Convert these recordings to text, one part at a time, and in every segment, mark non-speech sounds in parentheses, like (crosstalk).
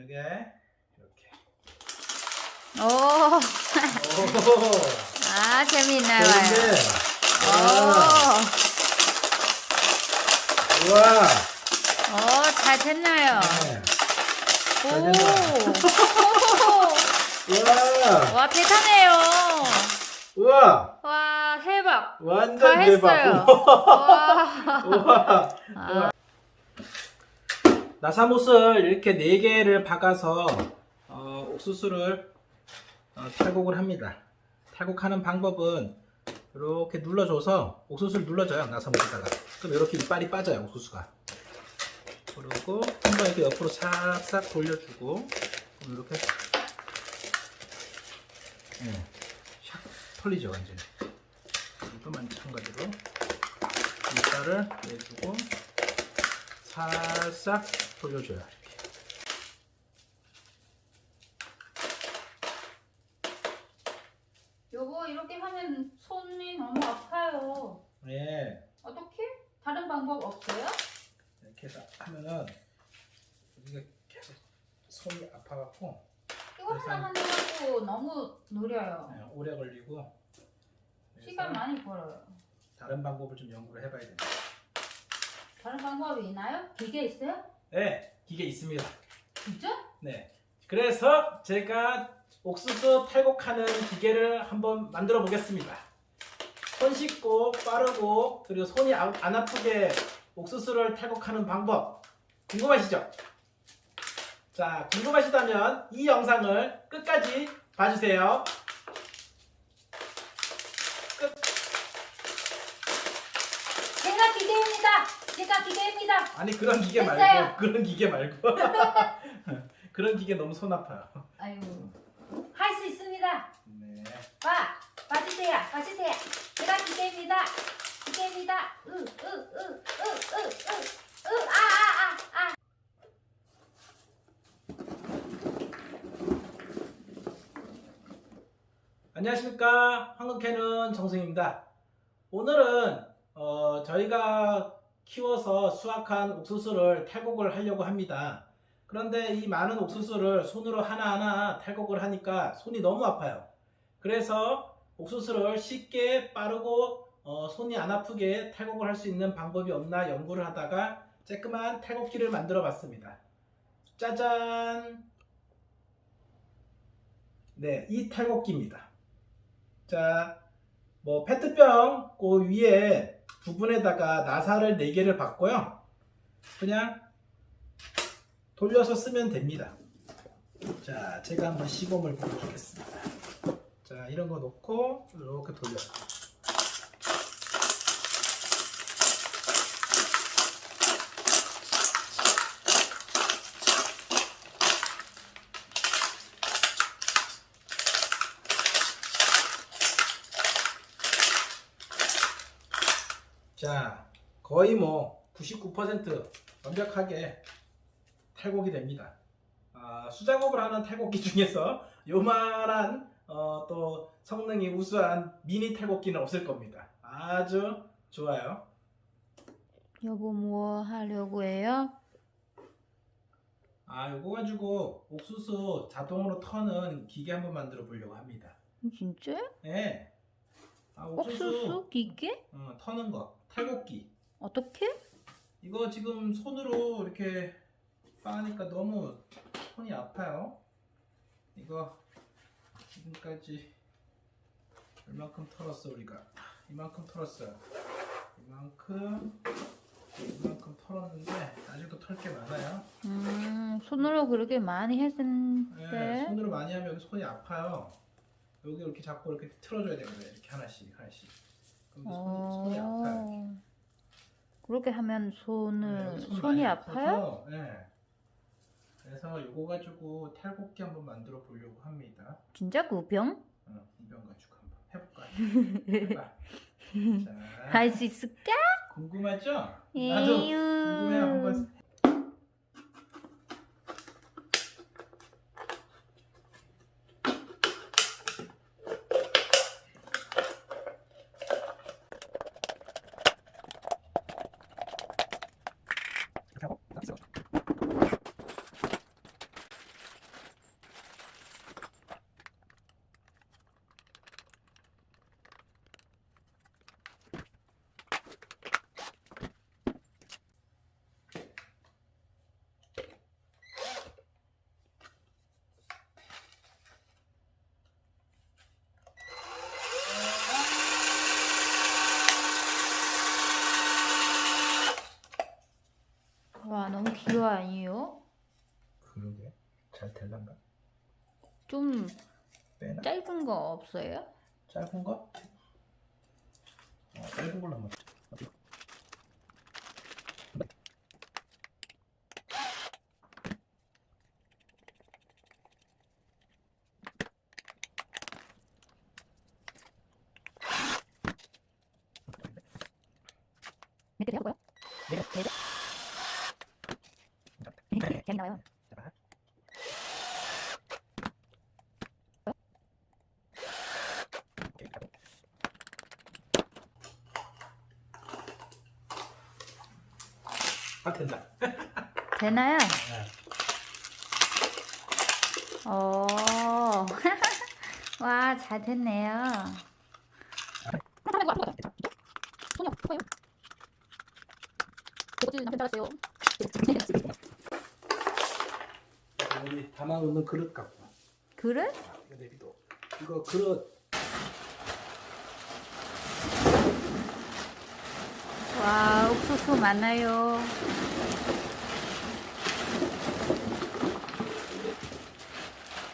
여기 이렇게. 오, (laughs) 오. 아, 재미있나요? 좋은데. 오, 우와. 오, 잘 됐나요? 네. 오, 우와. 와, 대단해요. 우와. 와, 대박. 완전 다 대박. 했어요. 와. 우와. 아, 나사못을 이렇게 네 개를 박아서 어, 옥수수를 어, 탈곡을 합니다. 탈곡하는 방법은 이렇게 눌러줘서 옥수수를 눌러줘요 나사못에다가. 그럼 이렇게 이빨이 빠져요 옥수수가. 그리고 한번 이렇게 옆으로 싹싹 돌려주고 이렇게 예, 샥 털리죠 완전히. 이것도 마찬가지로. 이빨을 내주고 살짝 돌려줘요. 이렇게. 여보, 이렇게 하면 손이 너무 아파요. 예, 어떻게? 다른 방법 없어요? 이렇게 해서 하면은 여기가 계속 손이 아파갖고 이거 그래서- 하나 하느라고 너무 느려요. 예, 오래 걸리고 그래서 시간 많이 걸어요. 다른 방법을 좀 연구를 해봐야 됩니다. 다른 방법이 있나요? 기계 있어요? 네, 기계 있습니다. 진짜? 네, 그래서 제가 옥수수 탈곡하는 기계를 한번 만들어 보겠습니다. 손 씻고 빠르고 그리고 손이 아- 안 아프게 옥수수를 탈곡하는 방법 궁금하시죠? 자, 궁금하시다면 이 영상을 끝까지 봐주세요. 제가 기계입니다. 제가 기계입니다. 아니 그런 기계 됐어요. 말고 그런 기계 말고 (laughs) 그런 기계 너무 손 아파요. 아유, 할수 있습니다. 네. 봐, 봐주세요, 봐주세요. 제가 기계입니다. 기계입니다. 으, 으, 으, 으, 으, 으, 으, 아, 아, 아, 아. 안녕하십니까 황금캐는 정승입니다 오늘은 어, 저희가 키워서 수확한 옥수수를 탈곡을 하려고 합니다. 그런데 이 많은 옥수수를 손으로 하나하나 탈곡을 하니까 손이 너무 아파요. 그래서 옥수수를 쉽게 빠르고 어, 손이 안 아프게 탈곡을 할 수 있는 방법이 없나 연구를 하다가 쬐끄만 탈곡기를 만들어 봤습니다. 짜잔! 네, 이 탈곡기입니다. 자, 뭐 페트병 그 위에 부분에다가 나사를 4개를 받고요. 그냥 돌려서 쓰면 됩니다. 자, 제가 한번 시범을 보여주겠습니다. 자, 이런 거 놓고 이렇게 돌려서. 자, 거의 뭐 99% 완벽하게 탈곡이 됩니다. 아, 수작업을 하는 탈곡기 (laughs) 중에서 요만한 어, 또 성능이 우수한 미니 탈곡기는 없을 겁니다. 아주 좋아요. 여보 뭐 하려고 해요? 아, 요거 가지고 옥수수 자동으로 터는 기계 한번 만들어 보려고 합니다. 진짜? 예. 아, 옥수수, 기계? 어, 터는 거, 탈곡기. 어떻게? 이거 지금 손으로 이렇게 빠니까 너무 손이 아파요. 이거 지금까지 얼만큼 털었어 우리가? 이만큼 털었어요. 이만큼 이만큼 털었는데 아직도 털 게 많아요. 음, 손으로 그렇게 많이 네, 했는데. 손으로 많이 하면 여기 손이 아파요. 여기 이렇게 잡고 이렇게 틀어줘야 되거든요. 이렇게 하나씩 하나씩. 그럼 손이, 손이 아파요. 어. 그렇게 하면 손을 네, 손 손이 많이 아파요? 아파서, 네. 그래서 이거 가지고 탈곡기 한번 만들어 보려고 합니다. 진짜 그 병? 어, 이병 가지고 한번 해볼까요? 해봐. (laughs) 자, 할 수 있을까? 궁금하죠? 나도 에휴. 궁금해요. 한번 이거 아니에요? 그러게 잘 될란가? 좀 빼나? 짧은 거 없어요? 짧은 거? 어, 짧은 걸로 한번? 네. 네 개. 네 가도. 아 된다. 되나요? 네. 오. (laughs) 와, 잘 됐네요. 손이. 제거지 남편 따랐어요. 우리 담아놓는 그릇 갖고 와. 그릇? 이거 내비도. 이거 그릇 와, 옥수수 많아요.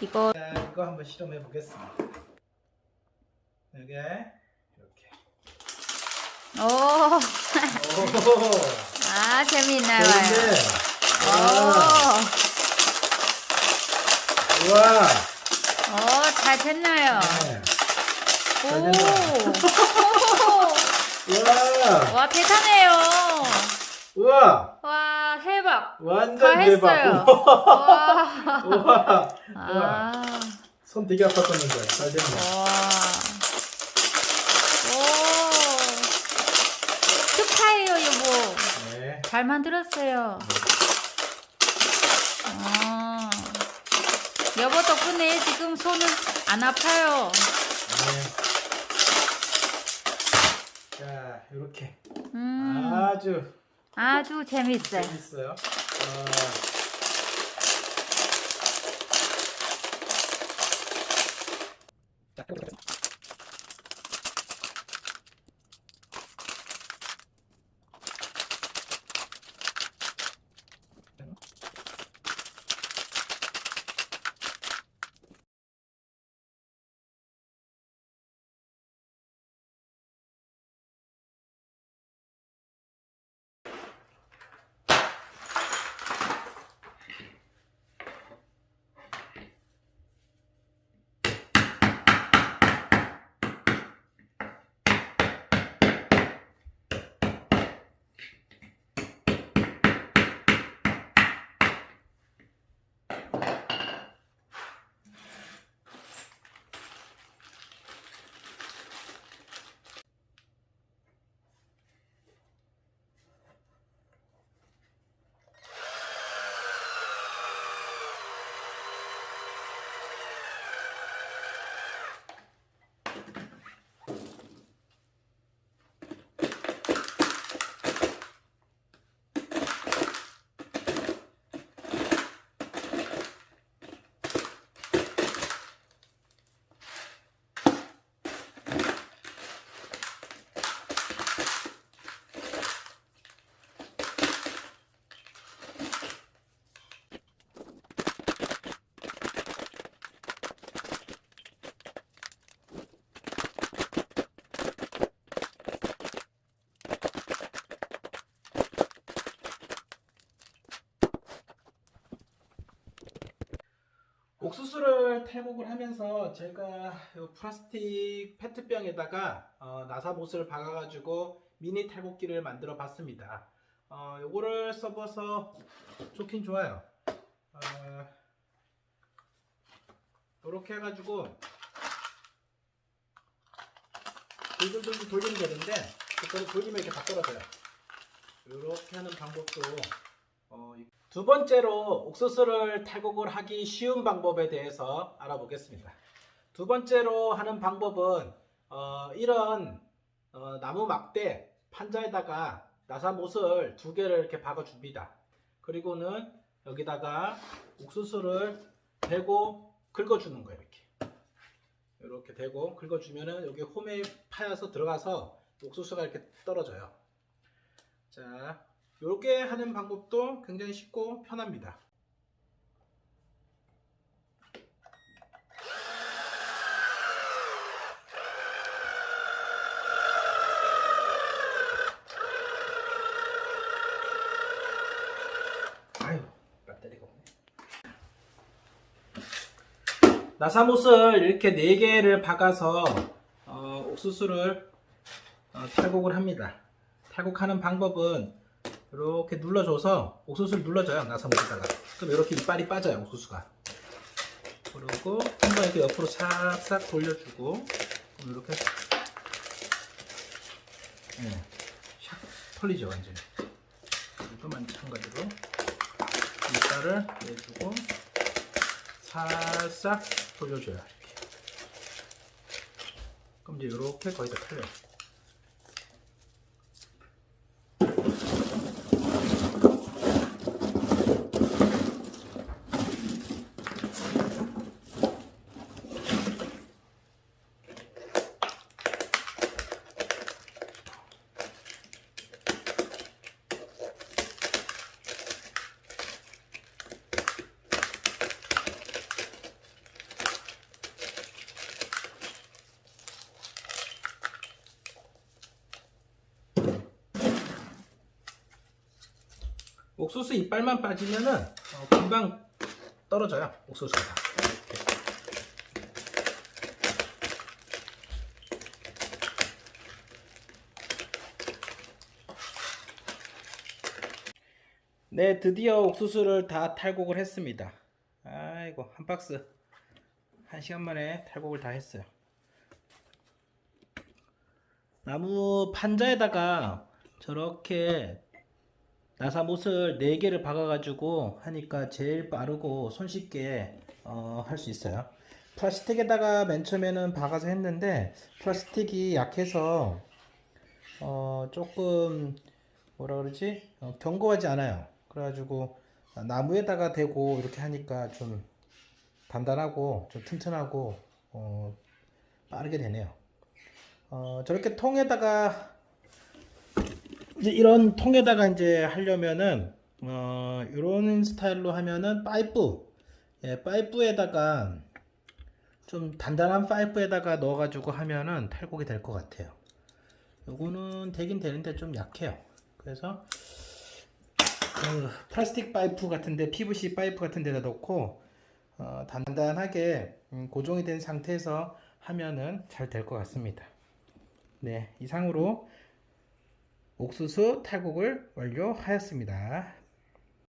이거 자, 이거 한번 실험해 보겠습니다. 이게 이렇게. 오, (laughs) 오. 아 재미나요. 좋은데. 오, 우 와. 오, 잘 됐나요? 네. 오, 우와. (laughs) 와 대단해요. 우와. 와 대박. 완전 다 대박. 했어요. 우와. (laughs) 와, 우와. 아, 손 되게 아팠었는데 잘 됐네. 와, 오, 축하해요 여보. 네. 잘 만들었어요. 아, 여보 덕분에 지금 손은 안 아파요. 네. 자, 이렇게 음, 아주 아주 재밌어요. 재밌어요. 어, 옥수수를 탈곡을 하면서 제가 요 플라스틱 페트병에다가 어, 나사못을 박아가지고 미니 탈곡기를 만들어 봤습니다. 어, 요거를 써봐서 좋긴 좋아요. 어, 이렇게 해가지고 돌돌돌 돌리면 되는데 그거를 돌리면 이렇게 다 떨어져요. 이렇게 하는 방법도 어, 이- 두 번째로 옥수수를 탈곡을 하기 쉬운 방법에 대해서 알아보겠습니다. 두 번째로 하는 방법은 어, 이런 어, 나무 막대 판자에다가 나사못을 두 개를 이렇게 박아 줍니다. 그리고는 여기다가 옥수수를 대고 긁어 주는 거예요. 이렇게 이렇게 대고 긁어 주면은 여기 홈에 파여서 들어가서 옥수수가 이렇게 떨어져요. 자 이렇게 하는 방법도 굉장히 쉽고 편합니다. 나사못을 이렇게 4개를 박아서 어, 옥수수를 어, 탈곡을 합니다. 탈곡하는 방법은 이렇게 눌러줘서 옥수수를 눌러줘요. 나사못에다가. 그럼 이렇게 이빨이 빠져요. 옥수수가. 그리고 한 번 이렇게 옆으로 싹싹 돌려주고 이렇게 예, 샥 털리죠 완전히. 이것도 마찬가지로 이빨을 내주고 살짝 돌려줘요. 이렇게. 그럼 이제 이렇게 거의 다 털려요. 옥수수 이빨만 빠지면은 어, 금방 떨어져요. 옥수수가. 네, 드디어 옥수수를 다 탈곡을 했습니다. 아이고, 한 박스. 한 시간 만에 탈곡을 다 했어요. 나무 판자에다가 저렇게 나사못을 4개를 박아가지고 하니까 제일 빠르고 손쉽게 어, 할 수 있어요. 플라스틱에다가 맨 처음에는 박아서 했는데 플라스틱이 약해서 어, 조금 뭐라 그러지? 어, 견고하지 않아요. 그래가지고 나무에다가 대고 이렇게 하니까 좀 단단하고 좀 튼튼하고 어, 빠르게 되네요. 어, 저렇게 통에다가 이제 이런 통에다가 이제 하려면은 어 이런 스타일로 하면은 파이프 예 파이프에다가 좀 단단한 파이프에다가 넣어가지고 하면은 탈곡이 될 것 같아요. 요거는 되긴 되는데 좀 약해요. 그래서 그 플라스틱 파이프 같은데 PVC 파이프 같은 데다 넣고 어, 단단하게 음, 고정이 된 상태에서 하면은 잘 될 것 같습니다. 네 이상으로 옥수수 탈곡을 완료하였습니다.